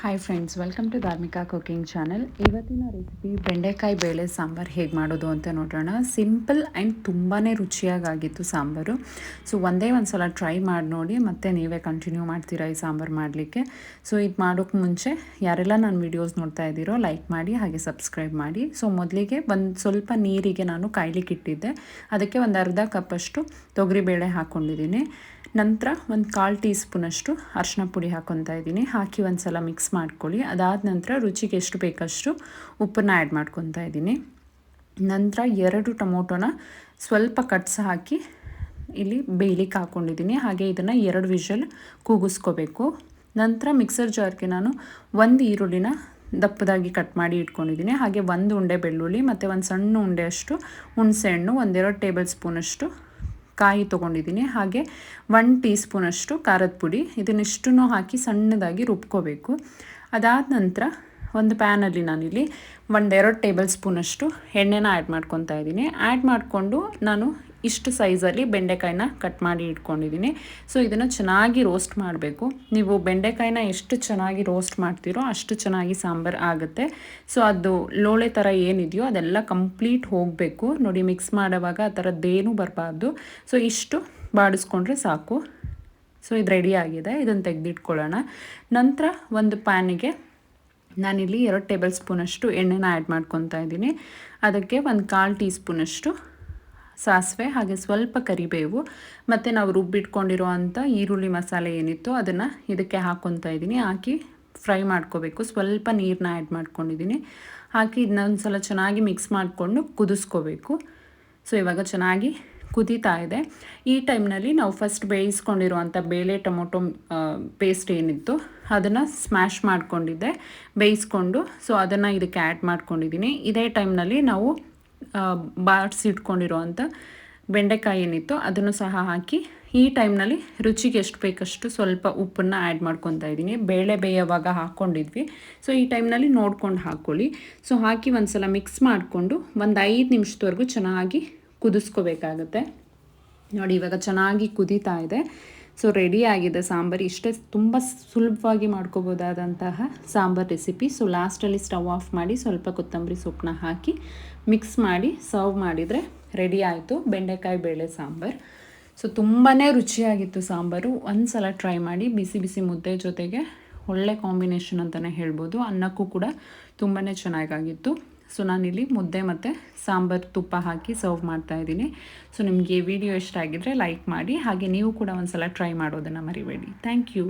Hi friends welcome to Dharmika cooking channel ಇವತ್ತಿನ recipe ಬೆಂಡೆಕಾಯಿ ಬೇಳೆ ಸಾಂಬಾರು ಹೇಗೆ ಮಾಡೋದು ಅಂತ ನೋಡೋಣ. ಸಿಂಪಲ್ ಆ್ಯಂಡ್ ತುಂಬಾ ರುಚಿಯಾಗಿತ್ತು ಸಾಂಬಾರು. ಸೊ ಒಂದೇ ಒಂದು ಸಲ ಟ್ರೈ ಮಾಡಿ ನೋಡಿ, ಮತ್ತೆ ನೀವೇ ಕಂಟಿನ್ಯೂ ಮಾಡ್ತೀರಾ ಈ ಸಾಂಬಾರು ಮಾಡಲಿಕ್ಕೆ. ಸೊ ಇದು ಮಾಡೋಕ್ಕೆ ಮುಂಚೆ ಯಾರೆಲ್ಲ ನಾನು ವಿಡಿಯೋಸ್ ನೋಡ್ತಾ ಇದ್ದೀರೋ ಲೈಕ್ ಮಾಡಿ, ಹಾಗೆ ಸಬ್ಸ್ಕ್ರೈಬ್ ಮಾಡಿ. ಸೊ ಮೊದಲಿಗೆ ಒಂದು ಸ್ವಲ್ಪ ನೀರಿಗೆ ನಾನು ಕಾಯ್ಲಿಕ್ಕೆ ಇಟ್ಟಿದ್ದೆ. ಅದಕ್ಕೆ ಒಂದು ಅರ್ಧ ಕಪ್ಪಷ್ಟು ತೊಗರಿಬೇಳೆ ಹಾಕ್ಕೊಂಡಿದ್ದೀನಿ ನಂತರ ಒಂದು ಕಾಲು ಟೀ ಸ್ಪೂನಷ್ಟು ಅರ್ಶಿನ ಪುಡಿ ಹಾಕ್ಕೊತಾ ಇದ್ದೀನಿ. ಹಾಕಿ ಒಂದು ಸಲ ಮಿಕ್ಸ್ ಮಾಡ್ಕೊಳ್ಳಿ. ಅದಾದ ನಂತರ ರುಚಿಗೆ ಎಷ್ಟು ಬೇಕಷ್ಟು ಉಪ್ಪನ್ನು ಆ್ಯಡ್ ಮಾಡ್ಕೊತಾ ಇದ್ದೀನಿ. ನಂತರ ಎರಡು ಟೊಮೊಟೊನ ಸ್ವಲ್ಪ ಕಟ್ಸ್ ಹಾಕಿ ಇಲ್ಲಿ ಬೇಯಲಿಕ್ಕೆ ಹಾಕ್ಕೊಂಡಿದ್ದೀನಿ ಹಾಗೆ ಇದನ್ನು ಎರಡು ವಿಷಲ್ ಕೂಗಿಸ್ಕೋಬೇಕು. ನಂತರ ಮಿಕ್ಸರ್ ಜಾರ್ಗೆ ನಾನು ಒಂದು ಈರುಳ್ಳಿನ ದಪ್ಪದಾಗಿ ಕಟ್ ಮಾಡಿ ಇಟ್ಕೊಂಡಿದ್ದೀನಿ. ಹಾಗೆ ಒಂದು ಉಂಡೆ ಬೆಳ್ಳುಳ್ಳಿ ಮತ್ತು ಒಂದು ಸಣ್ಣ ಉಂಡೆಯಷ್ಟು ಹುಣಸೆಹಣ್ಣು, ಒಂದೆರಡು ಟೇಬಲ್ ಸ್ಪೂನಷ್ಟು ಕಾಯಿ ತೊಗೊಂಡಿದ್ದೀನಿ. ಹಾಗೆ ಒನ್ ಟೀ ಸ್ಪೂನಷ್ಟು ಖಾರದ ಪುಡಿ. ಇದನ್ನಿಷ್ಟನ್ನು ಹಾಕಿ ಸಣ್ಣದಾಗಿ ರುಬ್ಕೋಬೇಕು. ಅದಾದ ನಂತರ ಒಂದು ಪ್ಯಾನಲ್ಲಿ ನಾನಿಲ್ಲಿ ಒಂದೆರಡು ಟೇಬಲ್ ಸ್ಪೂನಷ್ಟು ಎಣ್ಣೆನ ಆ್ಯಡ್ ಮಾಡ್ಕೊತಾ ಇದ್ದೀನಿ. ಆ್ಯಡ್ ಮಾಡಿಕೊಂಡು ನಾನು ಇಷ್ಟು ಸೈಜಲ್ಲಿ ಬೆಂಡೆಕಾಯಿನ ಕಟ್ ಮಾಡಿ ಇಟ್ಕೊಂಡಿದ್ದೀನಿ. ಸೊ, ಇದನ್ನು ಚೆನ್ನಾಗಿ ರೋಸ್ಟ್ ಮಾಡಬೇಕು. ನೀವು ಬೆಂಡೆಕಾಯಿನ ಎಷ್ಟು ಚೆನ್ನಾಗಿ ರೋಸ್ಟ್ ಮಾಡ್ತೀರೋ ಅಷ್ಟು ಚೆನ್ನಾಗಿ ಸಾಂಬಾರು ಆಗುತ್ತೆ. ಸೊ, ಅದು ಲೋಳೆ ಥರ ಏನಿದೆಯೋ ಅದೆಲ್ಲ ಕಂಪ್ಲೀಟ್ ಹೋಗಬೇಕು. ನೋಡಿ, ಮಿಕ್ಸ್ ಮಾಡುವಾಗ ಆ ಥರದ್ದೇನೂ ಬರಬಾರ್ದು. ಸೊ, ಇಷ್ಟು ಬಾಡಿಸ್ಕೊಂಡ್ರೆ ಸಾಕು. ಸೊ, ಇದು ರೆಡಿ ಆಗಿದೆ. ಇದನ್ನು ತೆಗೆದಿಟ್ಕೊಳ್ಳೋಣ. ನಂತರ ಒಂದು ಪ್ಯಾನಿಗೆ ನಾನಿಲ್ಲಿ ಎರಡು ಟೇಬಲ್ ಸ್ಪೂನಷ್ಟು ಎಣ್ಣೆನ ಆ್ಯಡ್ ಮಾಡ್ಕೊತಾ ಇದ್ದೀನಿ. ಅದಕ್ಕೆ ಒಂದು ಕಾಲು ಟೀ ಸ್ಪೂನಷ್ಟು ಸಾಸಿವೆ ಹಾಗೆ ಸ್ವಲ್ಪ ಕರಿಬೇವು ಮತ್ತು ನಾವು ರುಬ್ಬಿಟ್ಕೊಂಡಿರೋ ಅಂಥ ಈರುಳ್ಳಿ ಮಸಾಲೆ ಏನಿತ್ತು ಅದನ್ನು ಇದಕ್ಕೆ ಹಾಕ್ಕೊತಾ ಇದ್ದೀನಿ. ಹಾಕಿ ಫ್ರೈ ಮಾಡ್ಕೋಬೇಕು. ಸ್ವಲ್ಪ ನೀರನ್ನ ಆ್ಯಡ್ ಮಾಡ್ಕೊಂಡಿದ್ದೀನಿ. ಹಾಕಿ ಇದನ್ನೊಂದು ಸಲ ಚೆನ್ನಾಗಿ ಮಿಕ್ಸ್ ಮಾಡಿಕೊಂಡು ಕುದಿಸ್ಕೋಬೇಕು. ಸೊ, ಇವಾಗ ಚೆನ್ನಾಗಿ ಕುದೀತಾ ಇದೆ. ಈ ಟೈಮ್ನಲ್ಲಿ ನಾವು ಫಸ್ಟ್ ಬೇಯಿಸ್ಕೊಂಡಿರುವಂಥ ಬೇಳೆ ಟೊಮೊಟೊ ಪೇಸ್ಟ್ ಏನಿತ್ತು ಅದನ್ನು ಸ್ಮ್ಯಾಶ್ ಮಾಡಿಕೊಂಡಿದ್ದೆ, ಬೇಯಿಸ್ಕೊಂಡು. ಸೊ ಅದನ್ನು ಇದಕ್ಕೆ ಆ್ಯಡ್ ಮಾಡ್ಕೊಂಡಿದ್ದೀನಿ ಇದೇ ಟೈಮ್ನಲ್ಲಿ ನಾವು ಬಾಡಿಸಿಟ್ಕೊಂಡಿರೋವಂಥ ಬೆಂಡೆಕಾಯಿ ಏನಿತ್ತು ಅದನ್ನು ಸಹ ಹಾಕಿ, ಈ ಟೈಮ್ನಲ್ಲಿ ರುಚಿಗೆ ಎಷ್ಟು ಬೇಕಷ್ಟು ಸ್ವಲ್ಪ ಉಪ್ಪನ್ನು ಆ್ಯಡ್ ಮಾಡ್ಕೊತಾ ಇದ್ದೀನಿ ಬೇಳೆ ಬೇಯೋವಾಗ ಹಾಕ್ಕೊಂಡಿದ್ವಿ ಸೊ ಈ ಟೈಮ್ನಲ್ಲಿ ನೋಡ್ಕೊಂಡು ಹಾಕ್ಕೊಳ್ಳಿ ಸೊ ಹಾಕಿ ಒಂದು ಸಲ ಮಿಕ್ಸ್ ಮಾಡಿಕೊಂಡು ಒಂದು ಐದು ನಿಮಿಷದವರೆಗೂ ಚೆನ್ನಾಗಿ ಕುದಿಸ್ಕೋಬೇಕಾಗತ್ತೆ. ನೋಡಿ, ಇವಾಗ ಚೆನ್ನಾಗಿ ಕುದೀತಾ ಇದೆ. ಸೊ ರೆಡಿ ಆಗಿದೆ ಸಾಂಬಾರು. ಇಷ್ಟೇ ತುಂಬ ಸುಲಭವಾಗಿ ಮಾಡ್ಕೋಬೋದಾದಂತಹ ಸಾಂಬಾರು ರೆಸಿಪಿ ಸೊ ಲಾಸ್ಟಲ್ಲಿ ಸ್ಟವ್ ಆಫ್ ಮಾಡಿ ಸ್ವಲ್ಪ ಕೊತ್ತಂಬರಿ ಸೊಪ್ಪನ್ನ ಹಾಕಿ ಮಿಕ್ಸ್ ಮಾಡಿ ಸರ್ವ್ ಮಾಡಿದರೆ ರೆಡಿ ಆಯಿತು ಬೆಂಡೆಕಾಯಿ ಬೇಳೆ ಸಾಂಬಾರು. ಸೊ ತುಂಬಾ ರುಚಿಯಾಗಿತ್ತು ಸಾಂಬಾರು. ಒಂದು ಸಲ ಟ್ರೈ ಮಾಡಿ ಬಿಸಿ ಬಿಸಿ ಮುದ್ದೆ ಜೊತೆಗೆ ಒಳ್ಳೆ ಕಾಂಬಿನೇಷನ್ ಅಂತಲೇ ಹೇಳ್ಬೋದು. ಅನ್ನಕ್ಕೂ ಕೂಡ ತುಂಬಾ ಚೆನ್ನಾಗಾಗಿತ್ತು. ಸೊ ನಾನಿಲ್ಲಿ ಮುದ್ದೆ ಮತ್ತು ಸಾಂಬಾರು ತುಪ್ಪ ಹಾಕಿ ಸರ್ವ್ ಮಾಡ್ತಾ ಇದ್ದೀನಿ. ಸೊ ನಿಮಗೆ ವಿಡಿಯೋ ಇಷ್ಟ ಆಗಿದ್ದರೆ ಲೈಕ್ ಮಾಡಿ, ಹಾಗೆ ನೀವು ಕೂಡ ಒಂದು ಸಲ ಟ್ರೈ ಮಾಡೋದನ್ನು ಮರಿಬೇಡಿ. Thank you